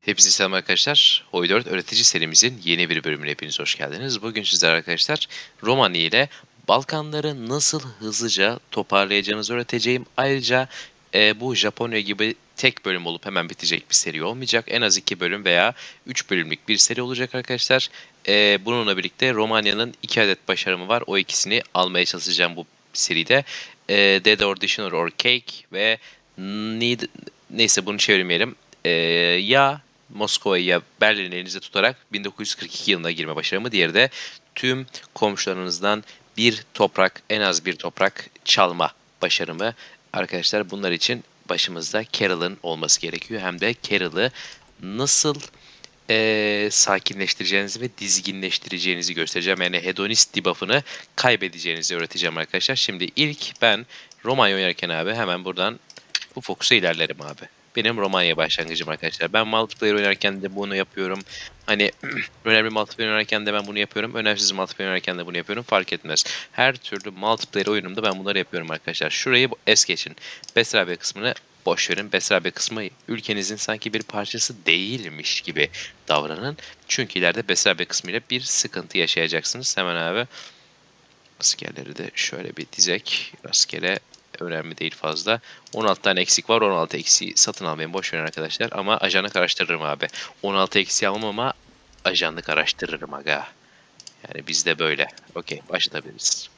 Hepinize selam arkadaşlar. Hoy 4 öğretici serimizin yeni bir bölümüne hepiniz hoş geldiniz. Bugün sizler arkadaşlar Romanya ile Balkanları nasıl hızlıca toparlayacağınızı öğreteceğim. Ayrıca e, bu Japonya gibi tek bölüm olup hemen bitecek bir seri olmayacak. En az iki bölüm veya üç bölümlük bir seri olacak arkadaşlar. E, bununla birlikte Romanya'nın iki adet başarımı var. O ikisini almaya çalışacağım bu seride. E, Dead Auditioner or Cake ve Need... Neyse bunu çevirmeyelim. E, ya Moskova'yı ya Berlin'i elinizde tutarak 1942 yılına girme başarımı. Diğeri de tüm komşularınızdan bir toprak, en az bir toprak çalma başarımı. Arkadaşlar bunlar için başımızda Carol'ın olması gerekiyor. Hem de Carol'ı nasıl eee, sakinleştireceğinizi ve dizginleştireceğinizi göstereceğim. Yani hedonist debuff'ını kaybedeceğinizi öğreteceğim arkadaşlar. Şimdi ilk ben Romanya oynarken abi hemen buradan bu fokusa ilerlerim abi. Benim Romanya başlangıcım arkadaşlar. Ben multiplayer oynarken de bunu yapıyorum. Hani önemli multiplayer oynarken de ben bunu yapıyorum. Önemsiz multiplayer oynarken de bunu yapıyorum. Fark etmez. Her türlü multiplayer oyunumda ben bunları yapıyorum arkadaşlar. Şurayı es geçin. Besrabe kısmını boş verin. Besrabe kısmı ülkenizin sanki bir parçası değilmiş gibi davranın. Çünkü ileride Besrabe kısmıyla bir sıkıntı yaşayacaksınız. Hemen abi askerleri de şöyle bir dizek. Rastgele önemli değil fazla. 16 tane eksik var. 16 eksiği satın almayın. Boş verin arkadaşlar. Ama ajanlık araştırırım abi. 16 eksiği almam ama ajanlık araştırırım aga. Yani bizde böyle. Okey başlatabiliriz.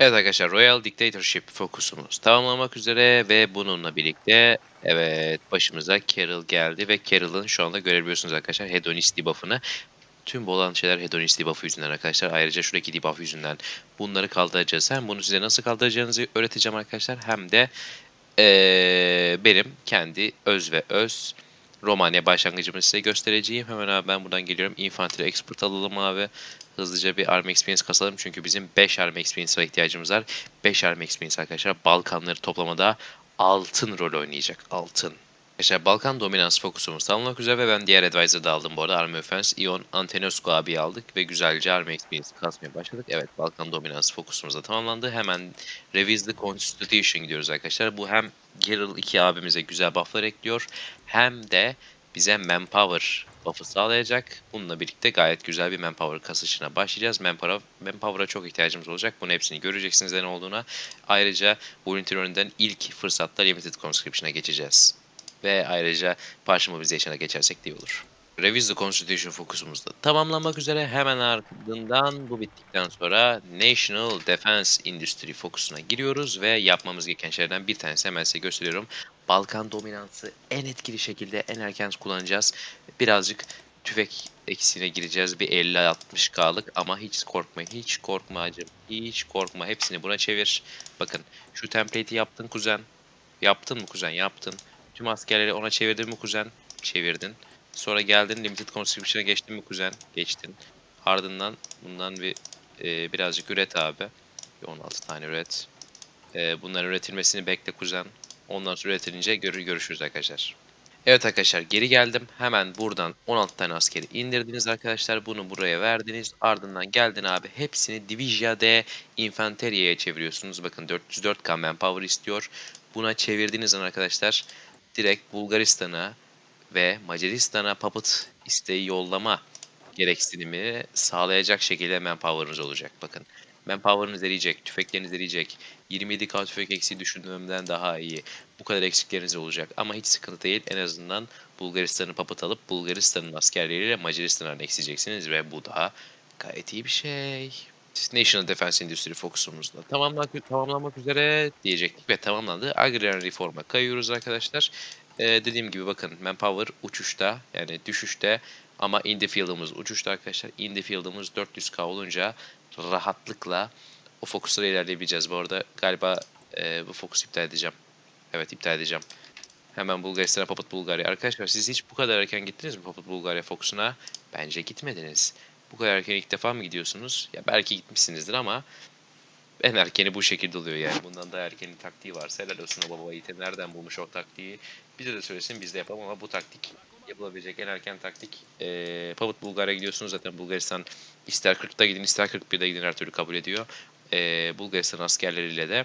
Evet arkadaşlar Royal Dictatorship fokusumuz tamamlamak üzere ve bununla birlikte evet başımıza Carol geldi ve Carol'ın şu anda görebiliyorsunuz arkadaşlar hedonist debuff'ını. Tüm bu olan şeyler hedonist debuff yüzünden arkadaşlar. Ayrıca şuradaki debuff yüzünden bunları kaldıracağız. Hem bunu size nasıl kaldıracağınızı öğreteceğim arkadaşlar. Hem de ee, benim kendi öz ve öz Romanya başlangıcımı size göstereceğim. Hemen abi ben buradan geliyorum. Infantry Expert alalım abi. Hızlıca bir Army Experience kasalım. Çünkü bizim 5 Army Experience'a ihtiyacımız var. 5 Army Experience arkadaşlar Balkanları toplamada altın rol oynayacak. Altın. Arkadaşlar Balkan dominans fokusumuz tamamlamak üzere ve ben diğer advisor da aldım bu arada. Army Offense, Ion Antonescu abi aldık ve güzelce Army Experience kasmaya başladık. Evet Balkan dominans fokusumuz da tamamlandı. Hemen Revise the Constitution gidiyoruz arkadaşlar. Bu hem Geralt 2 abimize güzel bufflar ekliyor hem de bize manpower buff'ı sağlayacak. Bununla birlikte gayet güzel bir manpower kasışına başlayacağız. Manpower, manpower'a çok ihtiyacımız olacak. Bunun hepsini göreceksiniz ne olduğuna. Ayrıca ünitöründen ilk fırsatta Limited Conscription'a geçeceğiz. Ve ayrıca Partial Mobilization'a geçersek de iyi olur. Revise the Constitution fokusumuz da tamamlanmak üzere. Hemen ardından bu bittikten sonra National Defense Industry fokusuna giriyoruz ve yapmamız gereken şeylerden bir tanesi hemen size gösteriyorum. Balkan dominansı en etkili şekilde en erken kullanacağız. Birazcık tüfek eksiğine gireceğiz. Bir 50-60K'lık ama hiç korkmayın. Hiç korkma acım. Hiç korkma. Hepsini buna çevir. Bakın şu template'i yaptın kuzen. Yaptın mı kuzen? Yaptın. Tüm askerleri ona çevirdin mi kuzen? Çevirdin. Sonra geldin Limited Conscription'a geçtin mi kuzen? Geçtin. Ardından bundan bir e, birazcık üret abi. Bir 16 tane üret. E, bunların üretilmesini bekle kuzen. Ondan sonra üretilince görür görüşürüz arkadaşlar. Evet arkadaşlar geri geldim. Hemen buradan 16 tane askeri indirdiniz arkadaşlar. Bunu buraya verdiniz. Ardından geldin abi. Hepsini Divizia D Infanteria'ya çeviriyorsunuz. Bakın 404k manpower istiyor. Buna çevirdiğiniz zaman arkadaşlar direkt Bulgaristan'a ve Macaristan'a puppet isteği yollama gereksinimi sağlayacak şekilde manpower'ınız olacak. Bakın manpower'ınız eriyecek, tüfekleriniz eriyecek. 27k tüfek eksiği düşündüğümden daha iyi. Bu kadar eksikleriniz olacak ama hiç sıkıntı değil. En azından Bulgaristan'ı papat alıp Bulgaristan'ın askerleriyle Macaristan'ı annexleyeceksiniz ve bu da gayet iyi bir şey. National Defense Industry fokusumuzda tamamlamak, tamamlanmak üzere diyecektik ve tamamlandı. Agrarian Reform'a kayıyoruz arkadaşlar. Ee, dediğim gibi bakın Manpower uçuşta yani düşüşte ama in the field'ımız uçuşta arkadaşlar. In the field'ımız 400k olunca rahatlıkla o fokuslara ilerleyebileceğiz. Bu arada galiba e, bu fokusu iptal edeceğim. Evet iptal edeceğim. Hemen Bulgaristan'a Papıt Bulgarya. Arkadaşlar siz hiç bu kadar erken gittiniz mi Papıt Bulgarya fokusuna? Bence gitmediniz. Bu kadar erken ilk defa mı gidiyorsunuz? Ya belki gitmişsinizdir ama en erkeni bu şekilde oluyor yani. Bundan daha erkenin taktiği varsa helal olsun o baba yiğite. Nereden bulmuş o taktiği? Bize de söylesin biz de yapalım ama bu taktik yapılabilecek en erken taktik. Ee, Pavut Bulgar'a gidiyorsunuz zaten Bulgaristan ister 40'ta gidin ister 41'de gidin her türlü kabul ediyor. Ee, Bulgaristan askerleriyle de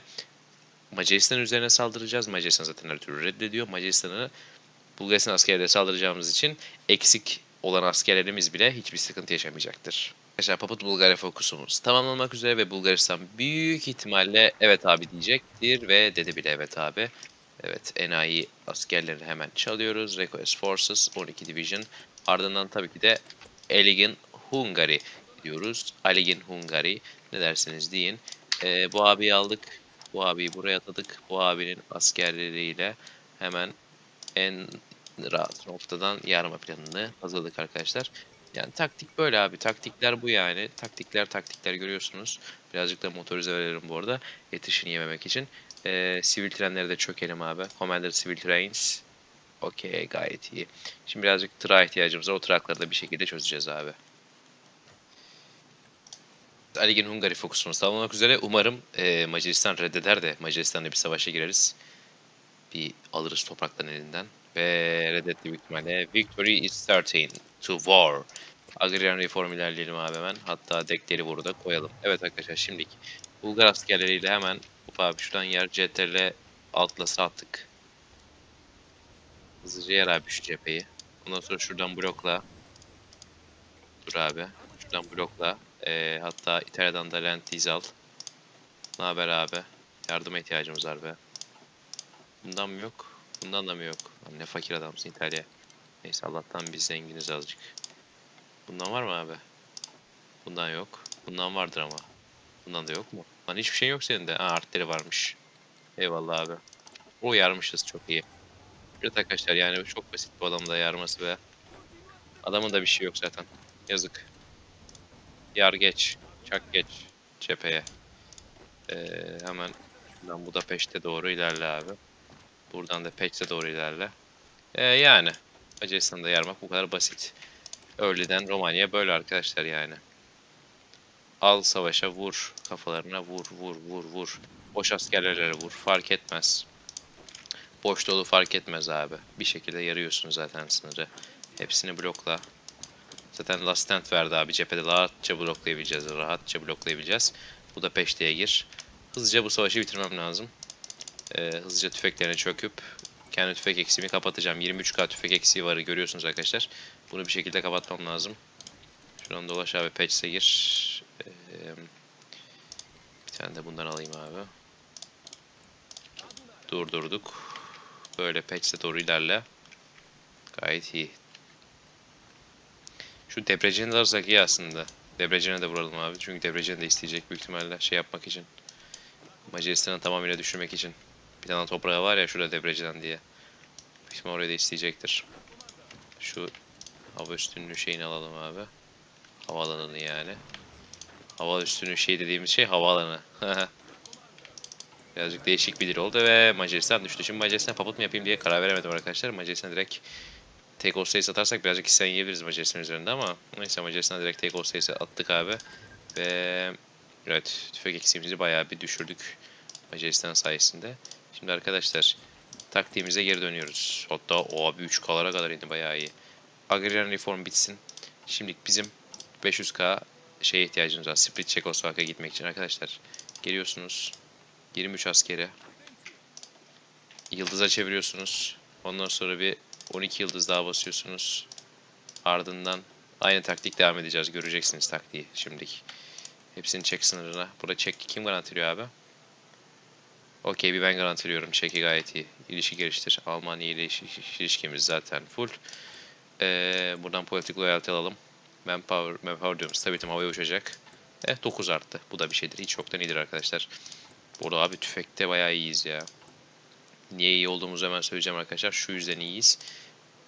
Macaristan üzerine saldıracağız. Macaristan zaten her türlü reddediyor. Macaristan'ı Bulgaristan askerlere saldıracağımız için eksik olan askerlerimiz bile hiçbir sıkıntı yaşamayacaktır. Arkadaşlar Paput Bulgarya fokusumuz tamamlanmak üzere ve Bulgaristan büyük ihtimalle evet abi diyecektir ve dedi bile evet abi. Evet enayi askerlerini hemen çalıyoruz. Request Forces 12 Division. Ardından tabii ki de Elegin Hungary diyoruz. Elegin Hungary ne dersiniz deyin. Ee, bu abiyi aldık. Bu abiyi buraya atadık. Bu abinin askerleriyle hemen en rahat noktadan yarma planını hazırladık arkadaşlar. Yani taktik böyle abi. Taktikler bu yani. Taktikler taktikler görüyorsunuz. Birazcık da motorize verelim bu arada. Yetişini yememek için. Ee, sivil trenleri de çökelim abi. Commander Civil Trains. Okey gayet iyi. Şimdi birazcık tıra ihtiyacımız var. O trakları da bir şekilde çözeceğiz abi. Aligin Hungary fokusumuz tamamlamak üzere. Umarım e, Macaristan reddeder de Macaristan'la bir savaşa gireriz. Bir alırız toprakların elinden. Ve reddetti büyük ihtimalle. Victory is certain to war. Agrarian reform ilerleyelim abi hemen. Hatta dekleri burada koyalım. Evet arkadaşlar şimdilik Bulgar askerleriyle hemen Hop abi şuradan yer CTRL Atlas'ı attık. Hızlıca yer abi şu cepheyi. Ondan sonra şuradan blokla. Dur abi. Şuradan blokla. Ee, hatta İtalya'dan da Lentiz al. Ne haber abi? Yardıma ihtiyacımız var be. Bundan mı yok? Bundan da mı yok? Ne fakir adamsın İtalya. Neyse Allah'tan biz zenginiz azıcık. Bundan var mı abi? Bundan yok. Bundan vardır ama. Bundan da yok mu? Lan hiçbir şey yok senin de. Ha artleri varmış. Eyvallah abi. O yarmışız çok iyi. Evet arkadaşlar yani çok basit bu adamın da yarması be. Adamın da bir şey yok zaten. Yazık. Yar geç. Çak geç. Cepheye. Ee, hemen şuradan Budapeşte doğru ilerle abi. Buradan da Peç'e doğru ilerle. Ee, yani. Macaristan'da yarmak bu kadar basit. Early'den Romanya böyle arkadaşlar yani. Al savaşa vur kafalarına vur vur vur vur. Boş askerlere vur fark etmez. Boş dolu fark etmez abi. Bir şekilde yarıyorsun zaten sınırı. Hepsini blokla. Zaten last stand verdi abi cephede rahatça bloklayabileceğiz. Rahatça bloklayabileceğiz. Bu da peşteye gir. Hızlıca bu savaşı bitirmem lazım. Ee, hızlıca tüfeklerine çöküp kendi tüfek eksiğimi kapatacağım. 23k tüfek eksiği var görüyorsunuz arkadaşlar. Bunu bir şekilde kapatmam lazım. Şuradan dolaş abi patch'e gir. Ee, bir tane de bundan alayım abi. Durdurduk. Böyle patch'e doğru ilerle. Gayet iyi. Şu Debrecen'i de alırsak iyi aslında. Debrecen'e de vuralım abi. Çünkü Debrecen de isteyecek büyük ihtimalle şey yapmak için. Macaristan'ı tamamıyla düşürmek için. Bir tane toprağı var ya şurada Debrecen diye. İhtimal orayı da isteyecektir. Şu hava üstünlüğü şeyini alalım abi. Havaalanını yani. Hava üstünlüğü şey dediğimiz şey havaalanı. Birazcık değişik bir dil oldu ve Macaristan düştü. Şimdi Macaristan papıt mı yapayım diye karar veremedim arkadaşlar. Macaristan direkt take off sayısı atarsak birazcık isyan yiyebiliriz Macaristan üzerinde ama neyse Macaristan direkt take off sayısı attık abi. Ve evet tüfek eksiğimizi bayağı bir düşürdük Macaristan sayesinde. Şimdi arkadaşlar taktiğimize geri dönüyoruz. Hatta o abi 3K'lara kadar indi bayağı iyi. Agrarian reform bitsin. Şimdilik bizim 500K şeye ihtiyacımız var. Split Çekoslovakya gitmek için arkadaşlar. Geliyorsunuz. 23 askeri. Yıldıza çeviriyorsunuz. Ondan sonra bir 12 yıldız daha basıyorsunuz. Ardından aynı taktik devam edeceğiz. Göreceksiniz taktiği şimdilik. Hepsini çek sınırına. Burada çek kim garantiliyor abi? Okey bir ben garantiliyorum. Çeki gayet iyi. İlişki geliştir. Almanya ile ilişki- ilişkimiz zaten full. Ee, buradan politik loyalty alalım. Manpower, manpower diyorum. Stability havaya uçacak. Eh 9 arttı. Bu da bir şeydir. Hiç yoktan iyidir arkadaşlar. Burada abi tüfekte bayağı iyiyiz ya. Niye iyi olduğumuzu hemen söyleyeceğim arkadaşlar. Şu yüzden iyiyiz.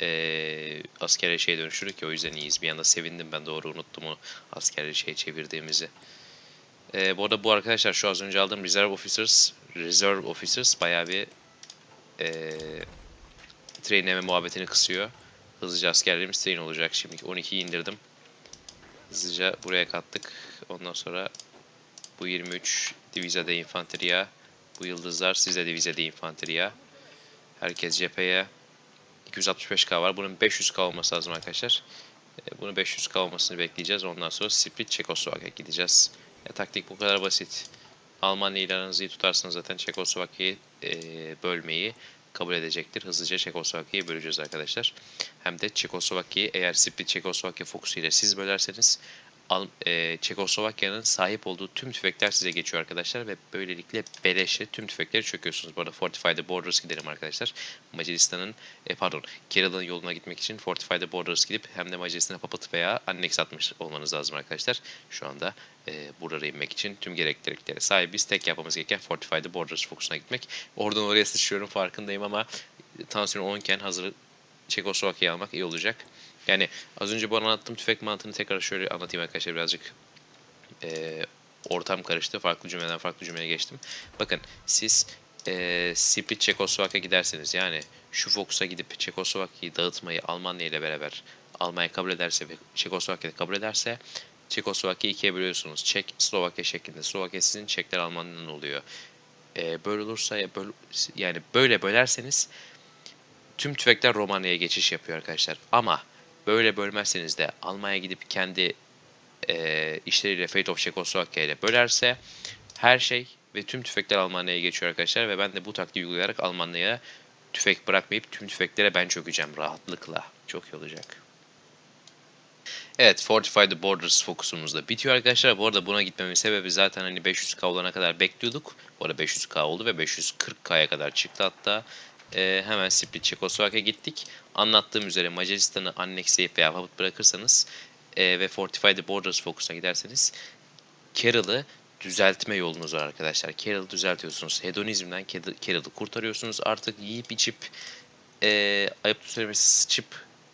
Ee, askeri şeye dönüştürdük ki o yüzden iyiyiz. Bir anda sevindim ben doğru unuttum o askeri şeye çevirdiğimizi. Ee, bu arada bu arkadaşlar şu az önce aldığım Reserve Officers, Reserve Officers bayağı bir ee, trainleme muhabbetini kısıyor. Hızlıca askerlerimiz train olacak şimdi. 12'yi indirdim. Hızlıca buraya kattık. Ondan sonra bu 23 Divisa de Infanteria. Bu yıldızlar size Divisa de Infanteria. Herkes cepheye. 265k var. Bunun 500k olması lazım arkadaşlar. E, Bunu 500k olmasını bekleyeceğiz. Ondan sonra Split Çekoslovakya gideceğiz. Ya, taktik bu kadar basit. Almanya ile aranızı iyi tutarsınız zaten Çekoslovakya'yı e, bölmeyi kabul edecektir. Hızlıca Çekoslovakya'yı böleceğiz arkadaşlar. Hem de Çekoslovakya'yı eğer Split Çekoslovakya fokusuyla siz bölerseniz e, Çekoslovakya'nın sahip olduğu tüm tüfekler size geçiyor arkadaşlar ve böylelikle beleşe tüm tüfekleri çöküyorsunuz. Bu arada Fortify the Borders gidelim arkadaşlar. Macaristan'ın, e, pardon, Kerala'nın yoluna gitmek için Fortify the Borders gidip hem de Macaristan'a papat veya annex atmış olmanız lazım arkadaşlar. Şu anda e, buralara inmek için tüm gerekliliklere sahibiz. Tek yapmamız gereken Fortify the Borders fokusuna gitmek. Oradan oraya sıçıyorum farkındayım ama tansiyon 10 iken hazır Çekoslovakya'yı almak iyi olacak. Yani az önce bu anlattığım tüfek mantığını tekrar şöyle anlatayım arkadaşlar birazcık. Ee, ortam karıştı. Farklı cümleden farklı cümleye geçtim. Bakın siz e, Split Çekoslovakya giderseniz yani şu Fox'a gidip Çekoslovakya'yı dağıtmayı Almanya ile beraber Almanya kabul ederse ve Çekoslovakya kabul ederse Çekoslovakya'yı ikiye bölüyorsunuz. Çek, Slovakya şeklinde. Slovakya sizin, Çekler Almanya'nın oluyor. Ee, böyle olursa böyle, yani böyle bölerseniz tüm tüfekler Romanya'ya geçiş yapıyor arkadaşlar. Ama böyle bölmezseniz de Almanya gidip kendi e, işleriyle Fate of Czechoslovakia ile bölerse her şey ve tüm tüfekler Almanya'ya geçiyor arkadaşlar ve ben de bu taktiği uygulayarak Almanya'ya tüfek bırakmayıp tüm tüfeklere ben çökeceğim rahatlıkla. Çok iyi olacak. Evet, Fortify the Borders fokusumuz da bitiyor arkadaşlar. Bu arada buna gitmemin sebebi zaten hani 500k olana kadar bekliyorduk. Bu arada 500k oldu ve 540k'ya kadar çıktı hatta. Ee, hemen Split Çekoslovakya gittik. Anlattığım üzere Macaristan'ı annexleyip veya papıt bırakırsanız e, ve Fortify the Borders fokusuna giderseniz Carroll'ı düzeltme yolunuz var arkadaşlar. Carroll'ı düzeltiyorsunuz. Hedonizmden Carroll'ı kurtarıyorsunuz. Artık yiyip içip e, ayıp söylemesi sıçıp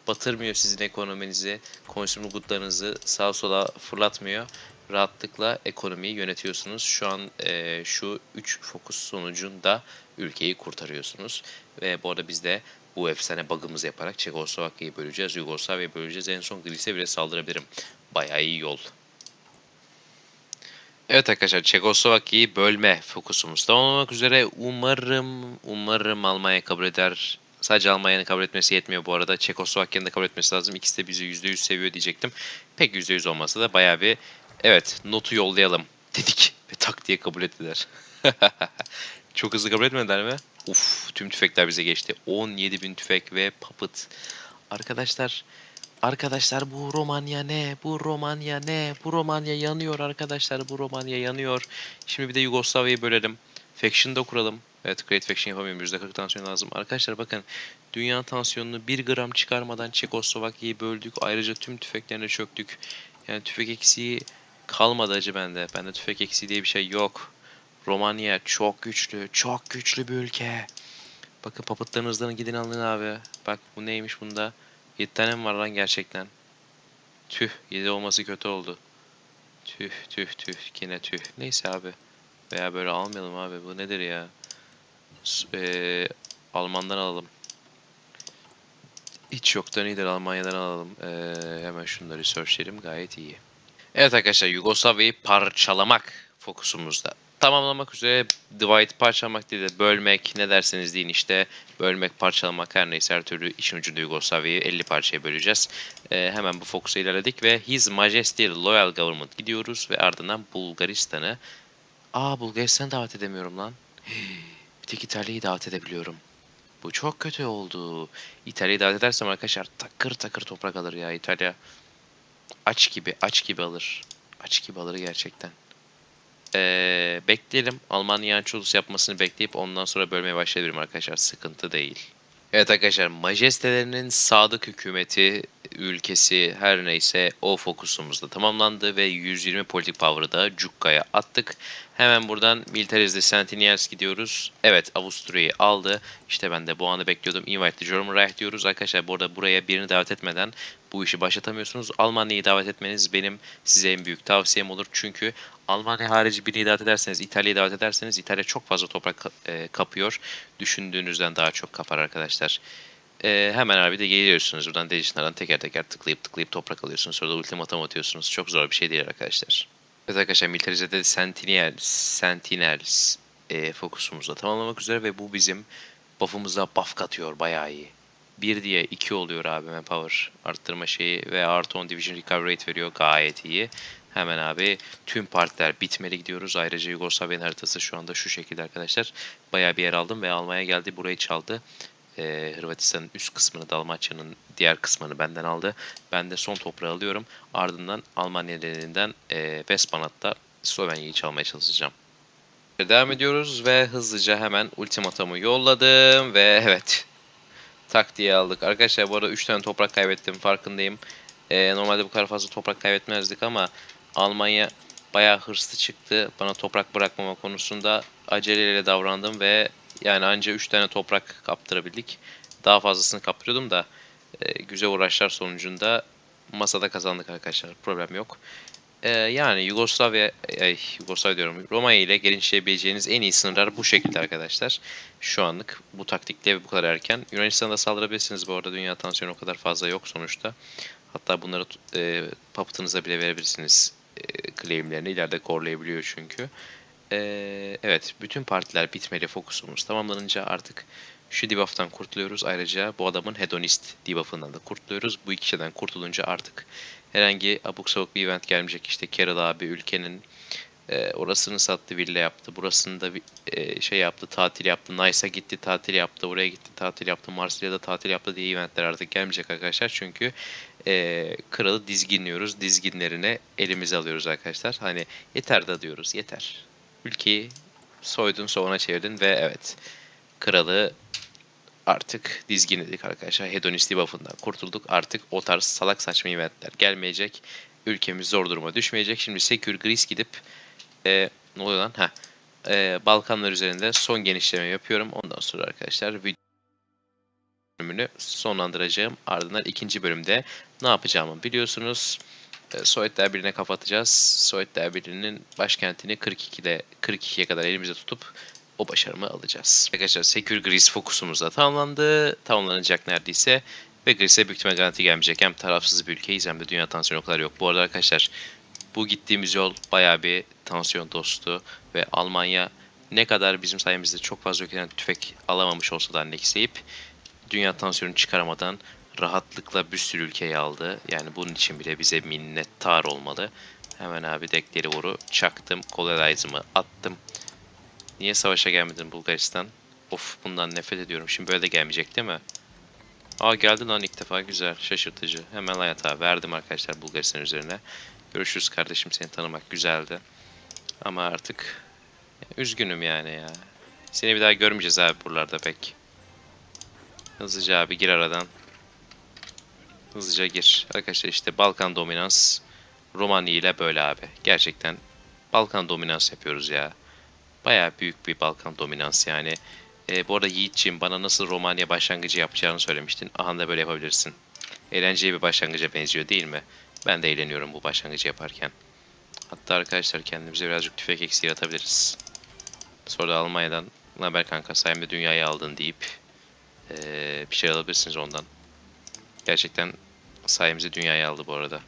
batırmıyor sizin ekonominizi, consumer good'larınızı sağa sola fırlatmıyor. Rahatlıkla ekonomiyi yönetiyorsunuz. Şu an e, şu 3 fokus sonucunda ülkeyi kurtarıyorsunuz. Ve bu arada biz de bu efsane bug'ımızı yaparak Çekoslovakya'yı böleceğiz, Yugoslavya'yı böleceğiz. En son Greece'e bile saldırabilirim. Bayağı iyi yol. Evet arkadaşlar Çekoslovakya'yı bölme fokusumuz tamamlamak üzere. Umarım, umarım Almanya kabul eder. Sadece Almanya'nın kabul etmesi yetmiyor bu arada. Çekoslovakya'nın da kabul etmesi lazım. İkisi de bizi %100 seviyor diyecektim. Pek %100 olmasa da bayağı bir evet notu yollayalım dedik. Ve tak diye kabul ettiler. Çok hızlı kabul etmediler mi? Uf tüm tüfekler bize geçti. 17 bin tüfek ve papıt. Arkadaşlar Arkadaşlar bu Romanya ne? Bu Romanya ne? Bu Romanya yanıyor arkadaşlar. Bu Romanya yanıyor. Şimdi bir de Yugoslavya'yı bölelim. Faction da kuralım. Evet Great Faction yapamıyorum. %40 tansiyon lazım. Arkadaşlar bakın dünya tansiyonunu 1 gram çıkarmadan Çekoslovakya'yı böldük. Ayrıca tüm tüfeklerine çöktük. Yani tüfek eksiği kalmadı acı bende. Bende tüfek eksiği diye bir şey yok. Romanya çok güçlü. Çok güçlü bir ülke. Bakın papıtlarınızdan gidin alın abi. Bak bu neymiş bunda. 7 tane mi var lan gerçekten? Tüh 7 olması kötü oldu. Tüh tüh tüh yine tüh. Neyse abi. Veya böyle almayalım abi bu nedir ya? Ee, Almandan alalım. Hiç yoktan iyidir Almanya'dan alalım. Ee, hemen şunları researchleyelim gayet iyi. Evet arkadaşlar Yugoslavya'yı parçalamak fokusumuzda tamamlamak üzere divide parçalamak değil de bölmek ne derseniz deyin işte bölmek parçalamak her neyse her türlü işin ucunda Yugoslavya'yı 50 parçaya böleceğiz. Ee, hemen bu fokusa ilerledik ve His Majesty Loyal Government gidiyoruz ve ardından Bulgaristan'ı Aa Bulgaristan'ı davet edemiyorum lan. Bir tek İtalya'yı davet edebiliyorum. Bu çok kötü oldu. İtalya'yı davet edersem arkadaşlar takır takır toprak alır ya İtalya. Aç gibi aç gibi alır. Aç gibi alır gerçekten. Ee, bekleyelim. Almanya Ançulus yapmasını bekleyip ondan sonra bölmeye başlayabilirim arkadaşlar. Sıkıntı değil. Evet arkadaşlar majestelerinin sadık hükümeti, ülkesi her neyse o fokusumuzda tamamlandı ve 120 politik power'ı da Cukka'ya attık. Hemen buradan Militariz'de Sentinels gidiyoruz. Evet Avusturya'yı aldı. İşte ben de bu anı bekliyordum. Invite the German Reich diyoruz. Arkadaşlar burada buraya birini davet etmeden bu işi başlatamıyorsunuz. Almanya'yı davet etmeniz benim size en büyük tavsiyem olur. Çünkü Almanya harici birini davet ederseniz, İtalya'yı davet ederseniz İtalya çok fazla toprak e, kapıyor. Düşündüğünüzden daha çok kapar arkadaşlar. E, hemen abi de geliyorsunuz buradan decision'lardan teker teker tıklayıp tıklayıp toprak alıyorsunuz. Sonra da ultimatum atıyorsunuz. Çok zor bir şey değil arkadaşlar. Evet arkadaşlar militarize'de Sentinel, Sentinels e, fokusumuzda tamamlamak üzere ve bu bizim buff'ımıza buff katıyor bayağı iyi. 1 diye 2 oluyor abi manpower arttırma şeyi ve artı 10 division recovery rate veriyor gayet iyi. Hemen abi tüm partiler bitmeli gidiyoruz. Ayrıca Yugoslavya'nın haritası şu anda şu şekilde arkadaşlar. Bayağı bir yer aldım ve almaya geldi. Burayı çaldı. Ee, Hırvatistan'ın üst kısmını, Dalmaçya'nın diğer kısmını benden aldı. Ben de son toprağı alıyorum. Ardından Almanya'nın elinden e, Westbanat'ta Slovenya'yı çalmaya çalışacağım. Devam ediyoruz ve hızlıca hemen ultimatomu yolladım ve evet taktiği aldık. Arkadaşlar bu arada 3 tane toprak kaybettim farkındayım. Ee, normalde bu kadar fazla toprak kaybetmezdik ama Almanya bayağı hırslı çıktı. Bana toprak bırakmama konusunda aceleyle davrandım ve yani anca 3 tane toprak kaptırabildik. Daha fazlasını kaptırıyordum da e, güzel uğraşlar sonucunda masada kazandık arkadaşlar. Problem yok. Ee, yani Yugoslavya, ay, Yugoslavya diyorum, Romanya ile genişleyebileceğiniz en iyi sınırlar bu şekilde arkadaşlar. Şu anlık bu taktikle ve bu kadar erken. Yunanistan'da saldırabilirsiniz bu arada. Dünya tansiyonu o kadar fazla yok sonuçta. Hatta bunları e, papıtınıza bile verebilirsiniz e, claimlerini. ileride korlayabiliyor çünkü. E, evet, bütün partiler bitmeli. Fokusumuz tamamlanınca artık şu debuff'tan kurtuluyoruz. Ayrıca bu adamın hedonist debuff'ından da kurtuluyoruz. Bu iki şeyden kurtulunca artık herhangi abuk sabuk bir event gelmeyecek. İşte Carol abi ülkenin e, orasını sattı, villa yaptı. Burasında bir e, şey yaptı, tatil yaptı. Nice'a gitti, tatil yaptı. Oraya gitti, tatil yaptı. Marsilya'da tatil yaptı diye eventler artık gelmeyecek arkadaşlar. Çünkü e, kralı dizginliyoruz. Dizginlerine elimize alıyoruz arkadaşlar. Hani yeter da diyoruz, yeter. Ülkeyi soydun, soğana çevirdin ve evet kralı artık dizginledik arkadaşlar. Hedonist buff'ından kurtulduk. Artık o tarz salak saçma eventler gelmeyecek. Ülkemiz zor duruma düşmeyecek. Şimdi Secure Greece gidip e, ne oluyor lan? Heh. E, Balkanlar üzerinde son genişleme yapıyorum. Ondan sonra arkadaşlar bölümünü sonlandıracağım. Ardından ikinci bölümde ne yapacağımı biliyorsunuz. E, Sovyetler Birliği'ne kapatacağız. Sovyetler Birliği'nin başkentini 42'de 42'ye kadar elimizde tutup o başarımı alacağız. Arkadaşlar Secure Greece fokusumuz da tamamlandı. Tamamlanacak neredeyse. Ve Greece'e büyük ihtimal garanti gelmeyecek. Hem tarafsız bir ülkeyiz hem de dünya tansiyonu o kadar yok. Bu arada arkadaşlar bu gittiğimiz yol bayağı bir tansiyon dostu. Ve Almanya ne kadar bizim sayemizde çok fazla ülkeden tüfek alamamış olsa da annexleyip dünya tansiyonu çıkaramadan rahatlıkla bir sürü ülkeyi aldı. Yani bunun için bile bize minnettar olmalı. Hemen abi dekleri vuru çaktım. Colonize'ımı attım. Niye savaşa gelmedin Bulgaristan? Of bundan nefret ediyorum. Şimdi böyle de gelmeyecek değil mi? Aa geldi lan ilk defa güzel. Şaşırtıcı. Hemen hayata verdim arkadaşlar Bulgaristan üzerine. Görüşürüz kardeşim seni tanımak güzeldi. Ama artık üzgünüm yani ya. Seni bir daha görmeyeceğiz abi buralarda pek. Hızlıca abi gir aradan. Hızlıca gir. Arkadaşlar işte Balkan dominans Romanya ile böyle abi. Gerçekten Balkan dominans yapıyoruz ya. Baya büyük bir Balkan dominans yani. E, bu arada Yiğit'ciğim bana nasıl Romanya başlangıcı yapacağını söylemiştin. Aha da böyle yapabilirsin. Eğlenceli bir başlangıca benziyor değil mi? Ben de eğleniyorum bu başlangıcı yaparken. Hatta arkadaşlar kendimize birazcık tüfek eksiği atabiliriz. Sonra da Almanya'dan haber kanka sayemde dünyayı aldın deyip ee, bir şey alabilirsiniz ondan. Gerçekten sayemizde dünyayı aldı bu arada.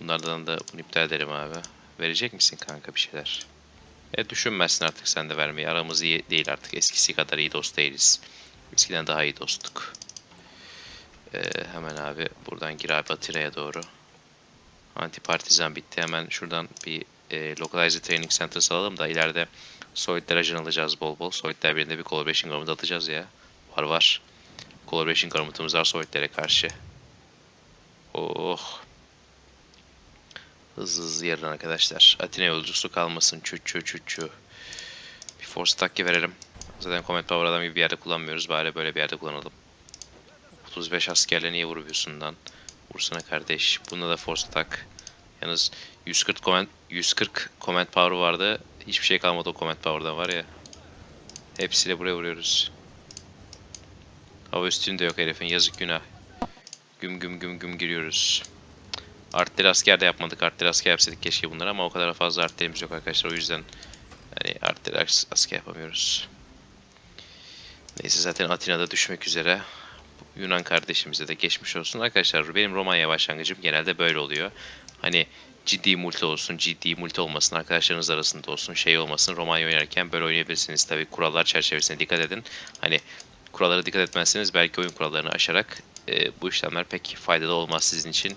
Bunlardan da bunu iptal ederim abi. Verecek misin kanka bir şeyler? E düşünmezsin artık sen de vermeyi. Aramız iyi değil artık. Eskisi kadar iyi dost değiliz. Eskiden daha iyi dostluk. E, hemen abi buradan gir abi Atira'ya doğru. Anti partizan bitti. Hemen şuradan bir e, Localizer Training Center alalım da ileride Sovyetler ajan alacağız bol bol. Sovyetler birinde bir Collaboration Government atacağız ya. Var var. Collaboration Government'ımız var Sovyetlere karşı. Oh. Hızlı hızlı yarın arkadaşlar. Atina yolcusu kalmasın. Çü çü çü çü. Bir force takki verelim. Zaten Comet Power adam gibi bir yerde kullanmıyoruz. Bari böyle bir yerde kullanalım. 35 askerle niye vuruyorsun lan? Vursana kardeş. Bunda da force attack. Yalnız 140 comment 140 comment power vardı. Hiçbir şey kalmadı o comment power'dan var ya. Hepsiyle buraya vuruyoruz. Hava üstünde yok herifin. Yazık günah. Güm güm güm güm giriyoruz. Artleri asker de yapmadık. Artleri asker yapsaydık keşke bunları ama o kadar fazla artlerimiz yok arkadaşlar. O yüzden yani artleri asker yapamıyoruz. Neyse zaten Atina'da düşmek üzere. Yunan kardeşimize de geçmiş olsun. Arkadaşlar benim Romanya başlangıcım genelde böyle oluyor. Hani ciddi multi olsun, ciddi multi olmasın, arkadaşlarınız arasında olsun, şey olmasın. Romanya oynarken böyle oynayabilirsiniz. Tabii kurallar çerçevesine dikkat edin. Hani kurallara dikkat etmezseniz belki oyun kurallarını aşarak e, bu işlemler pek faydalı olmaz sizin için.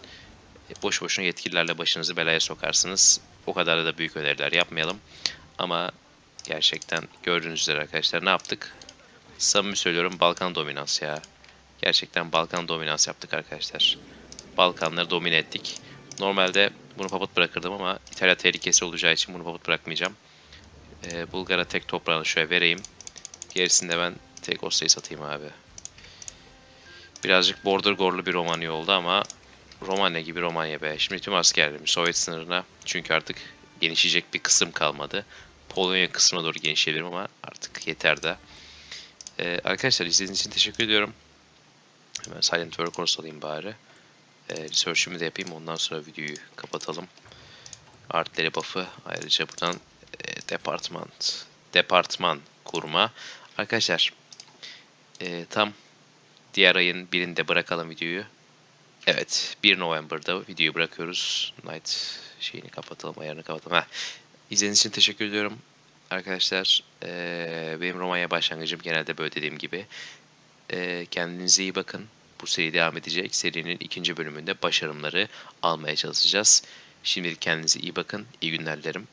Boş boşuna yetkililerle başınızı belaya sokarsınız. O kadar da büyük öneriler yapmayalım. Ama gerçekten gördüğünüz üzere arkadaşlar ne yaptık? Samimi söylüyorum Balkan dominans ya. Gerçekten Balkan dominans yaptık arkadaşlar. Balkanları domine ettik. Normalde bunu papıt bırakırdım ama İtalya tehlikesi olacağı için bunu papıt bırakmayacağım. Ee, Bulgar'a tek toprağını şöyle vereyim. Gerisini de ben tek Osya'yı satayım abi. Birazcık border gorlu bir Romanya oldu ama Romanya gibi Romanya be. Şimdi tüm askerlerimi Sovyet sınırına çünkü artık genişleyecek bir kısım kalmadı. Polonya kısmına doğru genişleyebilirim ama artık yeter de. Ee, arkadaşlar izlediğiniz için teşekkür ediyorum. Hemen Silent Workers alayım bari. Ee, research'ümü de yapayım ondan sonra videoyu kapatalım. Artleri buff'ı ayrıca buradan e, departman departman kurma. Arkadaşlar e, tam diğer ayın birinde bırakalım videoyu. Evet 1 November'da videoyu bırakıyoruz. Night şeyini kapatalım ayarını kapatalım. Heh. İzlediğiniz için teşekkür ediyorum. Arkadaşlar e, benim Romanya başlangıcım genelde böyle dediğim gibi. E, kendinize iyi bakın. Bu seri devam edecek. Serinin ikinci bölümünde başarımları almaya çalışacağız. Şimdilik kendinize iyi bakın. İyi günler dilerim.